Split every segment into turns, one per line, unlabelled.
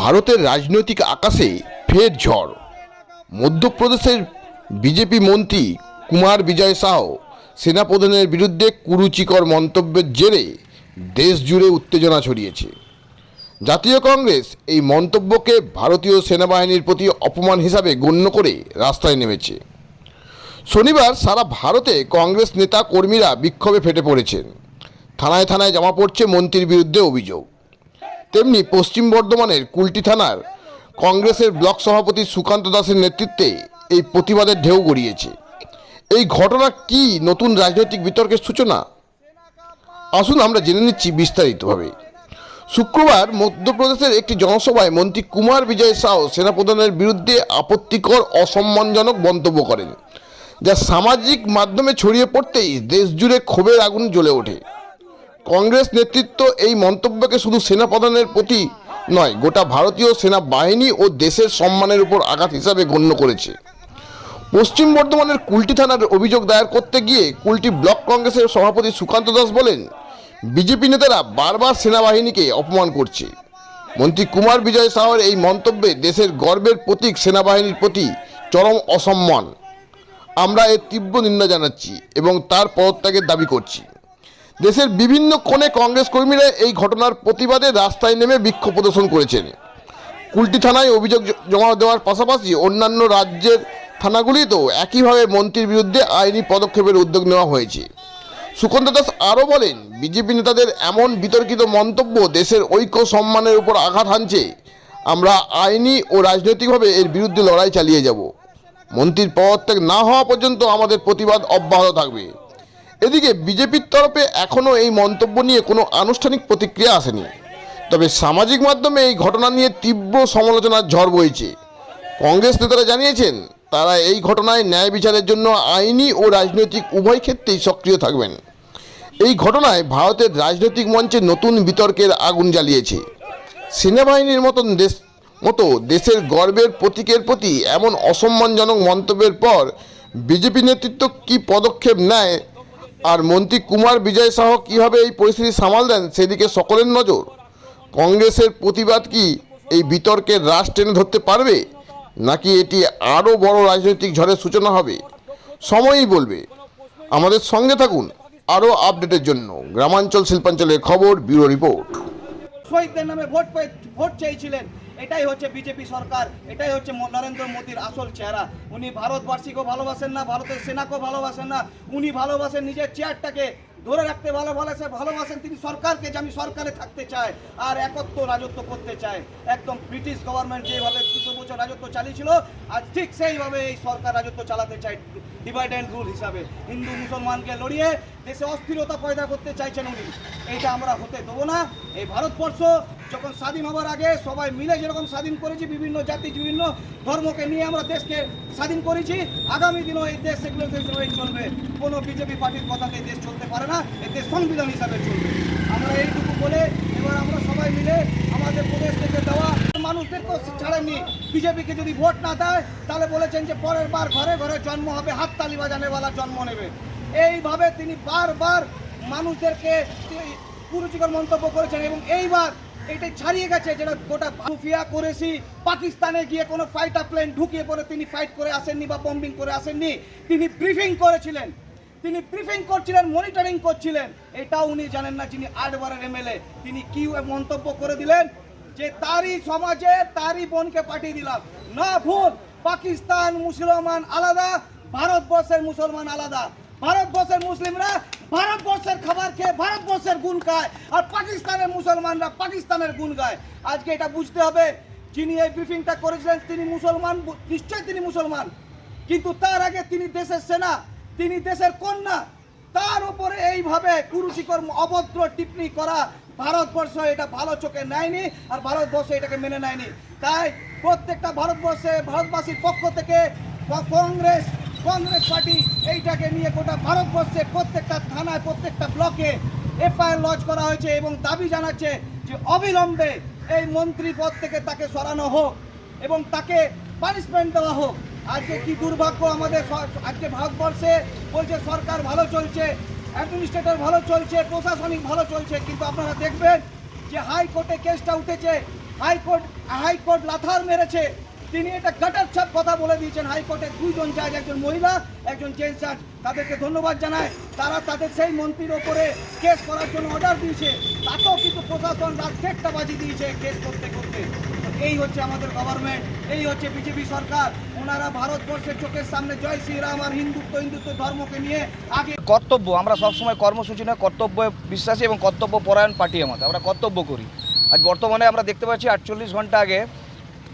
ভারতের রাজনৈতিক আকাশে ফের ঝড়। মধ্যপ্রদেশের বিজেপি মন্ত্রী কুমার বিজয় সাহ সেনাপ্রধানের বিরুদ্ধে কুরুচিকর মন্তব্যের জেরে দেশ জুড়ে উত্তেজনা ছড়িয়েছে। জাতীয় কংগ্রেস এই মন্তব্যকে ভারতীয় সেনাবাহিনীর প্রতি অপমান হিসাবে গণ্য করে রাস্তায় নেমেছে। শনিবার সারা ভারতে কংগ্রেস নেতা কর্মীরা বিক্ষোভে ফেটে পড়েছেন। থানায় থানায় জমা পড়ছে মন্ত্রীর বিরুদ্ধে অভিযোগ। তেমনি পশ্চিম বর্ধমানের কুলটি থানার কংগ্রেসের ব্লক সভাপতি সুকান্ত দাসের নেতৃত্বে এই প্রতিবাদের ঢেউ গড়িয়েছে। এই ঘটনা কি নতুন রাজনৈতিক বিতর্কের সূচনা? আসুন আমরা জেনে নিচ্ছি বিস্তারিতভাবে। শুক্রবার মধ্যপ্রদেশের একটি জনসভায় মন্ত্রী কুমার বিজয় সাও সেনাপ্রধানের বিরুদ্ধে আপত্তিকর, অসম্মানজনক মন্তব্য করেন, যা সামাজিক মাধ্যমে ছড়িয়ে পড়তেই দেশ জুড়ে ক্ষোভের আগুন জ্বলে ওঠে। কংগ্রেস নেতৃত্ব এই মন্তব্যকে শুধু সেনাপ্রধানের প্রতি নয়, গোটা ভারতীয় সেনাবাহিনী ও দেশের সম্মানের উপর আঘাত হিসাবে গণ্য করেছে। পশ্চিম বর্ধমানের কুলটি থানার অভিযোগ দায়ের করতে গিয়ে কুলটি ব্লক কংগ্রেসের সভাপতি সুকান্ত দাস বলেন, বিজেপি নেতারা বারবার সেনাবাহিনীকে অপমান করছে। মন্ত্রী কুমার বিজয় সাহর এই মন্তব্যে দেশের গর্বের প্রতীক সেনাবাহিনীর প্রতি চরম অসম্মান। আমরা এর তীব্র নিন্দা জানাচ্ছি এবং তার পদত্যাগের দাবি করছি। দেশের বিভিন্ন কোণে কংগ্রেস কর্মীরা এই ঘটনার প্রতিবাদে রাস্তায় নেমে বিক্ষোভ প্রদর্শন করেছেন। কুলটি থানায় অভিযোগ জমা দেওয়ার পাশাপাশি অন্যান্য রাজ্যের থানাগুলিতেও একইভাবে মন্ত্রীর বিরুদ্ধে আইনি পদক্ষেপের উদ্যোগ নেওয়া হয়েছে। সুকান্ত দাস আরও বলেন, বিজেপি নেতাদের এমন বিতর্কিত মন্তব্য দেশের ঐক্য সম্মানের উপর আঘাত হানছে। আমরা আইনি ও রাজনৈতিকভাবে এর বিরুদ্ধে লড়াই চালিয়ে যাব। মন্ত্রীর পদত্যাগ না হওয়া পর্যন্ত আমাদের প্রতিবাদ অব্যাহত থাকবে। এদিকে বিজেপির তরফে এখনও এই মন্তব্য নিয়ে কোনো আনুষ্ঠানিক প্রতিক্রিয়া আসেনি। তবে সামাজিক মাধ্যমে এই ঘটনা নিয়ে তীব্র সমালোচনার ঝড় বইছে। কংগ্রেস নেতারা জানিয়েছেন, তারা এই ঘটনায় ন্যায় বিচারের জন্য আইনি ও রাজনৈতিক উভয় ক্ষেত্রেই সক্রিয় থাকবেন। এই ঘটনায় ভারতের রাজনৈতিক মঞ্চে নতুন বিতর্কের আগুন জ্বালিয়েছে। সেনাবাহিনীর মতন দেশ, মতো দেশের গর্বের প্রতীকের প্রতি এমন অসম্মানজনক মন্তব্যের পর বিজেপি নেতৃত্ব কি পদক্ষেপ নেয় আর মন্ত্রী কুমার বিজয় সাহ কীভাবে এই পরিস্থিতি সামাল দেন, সেদিকে সকলের নজর। কংগ্রেসের প্রতিবাদ কি এই বিতর্কের রাশ টেনে ধরতে পারবে, নাকি এটি আরও বড় রাজনৈতিক ঝড়ের সূচনা হবে? সময়ই বলবে। আমাদের সঙ্গে থাকুন আরও আপডেটের জন্য। গ্রামাঞ্চল শিল্পাঞ্চলের খবর, ব্যুরো রিপোর্ট।
নামে ভোট ভোট চেয়েছিলেন। এটাই হচ্ছে বিজেপি সরকার, এটাই হচ্ছে নরেন্দ্র মোদীর আসল চেহারা। উনি ভারতবাসীকেও ভালোবাসেন না, ভারতের সেনাকেও ভালোবাসেন না, উনি ভালোবাসেন নিজের চেয়ারটাকে। ধরে রাখতে ভালো ভালোবাসে ভালোবাসেন তিনি সরকারকে যে আমি সরকারে থাকতে চাই আর একত্র রাজত্ব করতে চাই। একদম ব্রিটিশ গভর্নমেন্ট যেভাবে দুশো বছর রাজত্ব চালিয়েছিল, আজ ঠিক সেইভাবে এই সরকার রাজত্ব চালাতে চায় ডিভাইড অ্যান্ড রুল হিসাবে। হিন্দু মুসলমানকে লড়িয়ে দেশে অস্থিরতা পয়দা করতে চাইছেন উনি। এইটা আমরা হতে দেবো না। এই ভারতবর্ষ যখন স্বাধীন হবার আগে সবাই মিলে যেরকম স্বাধীন করেছি বিভিন্ন জাতি বিভিন্ন ধর্মকে নিয়ে আমরা দেশকে স্বাধীন করেছি। আগামী দিনও এই দেশ সেগুলো সেভাবেই চলবে। কোনো বিজেপি পার্টির কথাতে দেশ চলতে পারে না এই দেশ সংবিধান হিসাবে চলবে। আমরা এইটুকু বলে এবার আমরা সবাই মিলে আমাদের প্রদেশ থেকে দেওয়া মানুষদের তো ছাড়েননি। বিজেপিকে যদি ভোট না দেয়, তাহলে বলেছেন যে পরের বার ঘরে ঘরে জন্ম হবে, হাততালি বাজানেওয়ালা জন্ম নেবে। এইভাবে তিনি বারবার মানুষদেরকে কুরুচিকর মন্তব্য করেছেন এবং এইবার এটা ছাড়িয়ে গেছে যেটা গোটা মাফিয়া করেছি। পাকিস্তানে গিয়ে কোনো ফাইটার প্লেন ঢুকিয়ে পরে তিনি ফাইট করে আসেননি বা বম্বিং করে আসেননি। তিনি ব্রিফিং করেছিলেন। তিনি ব্রিফিং করছিলেন মনিটরিং করছিলেন। এটাও উনি জানেন না যিনি আটবারের এমএলএ। তিনি কি মন্তব্য করে দিলেন? যে তারই সমাজে তারই বোনকে পাঠিয়ে দিলাম। না ভুল, পাকিস্তান মুসলমান আলাদা, ভারতবর্ষের মুসলমান আলাদা। ভারতবর্ষের মুসলিমরা ভারতবর্ষের খাবার খেয়ে ভারতবর্ষের গুণ খায় আর পাকিস্তানের মুসলমানরা পাকিস্তানের গুণ গায়। আজকে এটা বুঝতে হবে, যিনি এই ব্রিফিংটা করেছিলেন তিনি মুসলমান, নিশ্চয়ই তিনি মুসলমান। কিন্তু তার আগে তিনি দেশের সেনা, তিনি দেশের কন্যা। তার উপরে এইভাবে কুরুচিকর অভদ্র টিপ্পনি করা ভারতবর্ষ এটা ভালো চোখে নেয়নি আর ভারতবর্ষ এটাকে মেনে নেয়নি। তাই প্রত্যেকটা ভারতবর্ষে, ভারতবাসীর পক্ষ থেকে কংগ্রেস কংগ্রেস পার্টি এইটাকে নিয়ে গোটা ভারতবর্ষে প্রত্যেকটা থানায়, প্রত্যেকটা ব্লকে এফআইআর লজ করা হয়েছে এবং দাবি জানাচ্ছে যে অবিলম্বে এই মন্ত্রী পদ থেকে তাকে সরানো হোক এবং তাকে পানিশমেন্ট দেওয়া হোক। আজকে কি দুর্ভাগ্য আমাদের আজকে ভারতবর্ষে বলছে সরকার ভালো চলছে অ্যাডমিনিস্ট্রেটর ভালো চলছে, প্রশাসনিক ভালো চলছে, কিন্তু আপনারা দেখবেন যে হাইকোর্টে কেসটা উঠেছে,
হাইকোর্ট হাইকোর্ট লাথার মেরেছে। তিনি এটা গাটার ছাপ কথা বলে দিয়েছেন হাইকোর্টের দুইজন জাজ একজন মহিলা, একজন জেন্টস জাজ তাদেরকে ধন্যবাদ জানায়। তারা তাদের সেই মন্ত্রীর ওপরে কেস করার জন্য অর্ডার দিয়েছে। তাকেও কিন্তু প্রশাসন রাত দেড়টা বাজি দিয়েছে কেস করতে করতে। এই হচ্ছে আমাদের গভর্নমেন্ট এই হচ্ছে বিজেপি সরকার। ওনারা ভারতবর্ষের চোখের সামনে জয় শ্রীরাম আর হিন্দুত্ব হিন্দুত্ব ধর্মকে নিয়ে আগে
কর্তব্য, আমরা সবসময় কর্মসূচি নয়, কর্তব্য বিশ্বাসী এবং কর্তব্য পরায়ণ পার্টি আমাদের। আমরা কর্তব্য করি। আজ বর্তমানে আমরা দেখতে পাচ্ছি আটচল্লিশ ঘণ্টা আগে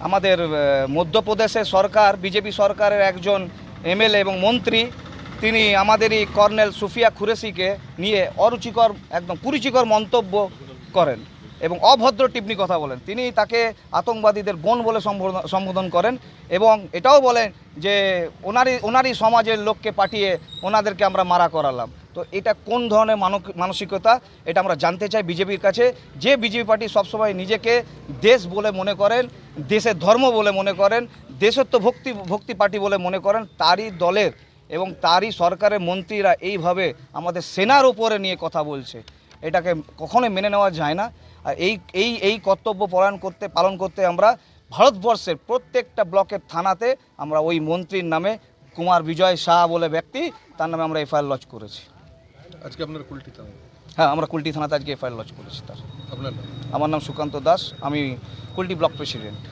আমাদের আহ, মধ্যপ্রদেশের সরকার বিজেপি সরকারের একজন এমএলএ এবং মন্ত্রী তিনি আমাদেরই কর্নেল সুফিয়া খুরেশিকে নিয়ে অরুচিকর একদম কুরুচিকর মন্তব্য করেন এবং অভদ্র টিপ্পনি কথা বলেন। তিনি তাকে আতঙ্কবাদীদের বোন বলে সম্বোধন করেন এবং এটাও বলেন যে ওনারই ওনারই সমাজের লোককে পাঠিয়ে ওনাদেরকে আমরা মারা করালাম। তো এটা কোন ধরনের মানসিকতা, এটা আমরা জানতে চাই বিজেপির কাছে। যে বিজেপি পার্টি সবসময় নিজেকে দেশ বলে মনে করেন, দেশের ধর্ম বলে মনে করেন, দেশত্ব ভক্তি ভক্তি পার্টি বলে মনে করেন, তারই দলের এবং তারই সরকারের মন্ত্রীরা এইভাবে আমাদের সেনার উপরে নিয়ে কথা বলছে। এটাকে কখনোই মেনে নেওয়া যায় না। আর এই এই এই কর্তব্য পরায়ণ করতে, পালন করতে আমরা ভারতবর্ষের প্রত্যেকটা ব্লকের থানাতে আমরা ওই মন্ত্রীর নামে কুমার বিজয় শাহ বলে ব্যক্তি, তার নামে আমরা এফআইআর লজ করেছি।
আজকে আপনার কুলটি থানা।
হ্যাঁ আমরা কুলটি থানাতে আজকে এফআইআর লঞ্চ করেছি তার।
আপনার নাম?
আমার নাম সুকান্ত দাস আমি কুলটি ব্লক প্রেসিডেন্ট